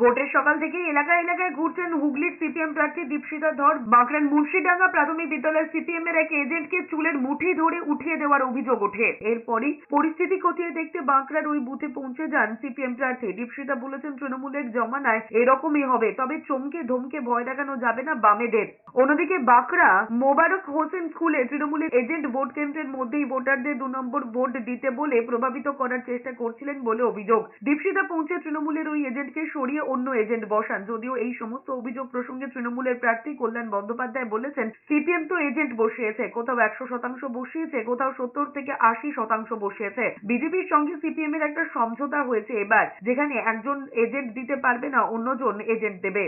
ভোটের সকাল থেকেই এলাকা এলাকায় ঘুরছেন হুগলির সিপিএম প্রার্থী দীপশিতা ধর। বাঁকড়ার মুন্সিডাঙ্গা প্রাথমিক বিদ্যালয়ের সিপিএম এর এক এজেন্টকে চুলের মুঠি ধরে উঠিয়ে দেওয়ার অভিযোগ ওঠে। এরপরই পরিস্থিতি খতিয়ে দেখতে বাঁকড়ার ওই বুথে পৌঁছে যান সিপিএম প্রার্থী। দীপশিতা বলেছেন, তৃণমূলের জমানায় এরকমই হবে, তবে চমকে ধমকে ভয় দেখানো যাবে না বামেদের। অন্যদিকে বাঁকড়া মোবারক হোসেন স্কুলে তৃণমূলের এজেন্ট ভোট কেন্দ্রের মধ্যেই ভোটারদের দু নম্বর ভোট দিতে বলে প্রভাবিত করার চেষ্টা করছিলেন বলে অভিযোগ। দীপশিতা পৌঁছে তৃণমূলের ওই এজেন্টকে সরিয়ে অন্য এজেন্ট বসান। যদিও এই সমস্ত অভিযোগ প্রসঙ্গে তৃণমূলের প্রার্থী কল্যাণ বন্দ্যোপাধ্যায় বলেছেন, সিপিএম তো এজেন্ট বসিয়েছে, কোথাও একশো শতাংশ বসিয়েছে, কোথাও সত্তর থেকে আশি শতাংশ বসিয়েছে। বিজেপির সঙ্গে সিপিএম এর একটা সমঝোতা হয়েছে এবার, যেখানে একজন এজেন্ট দিতে পারবে না, অন্যজন এজেন্ট দেবে।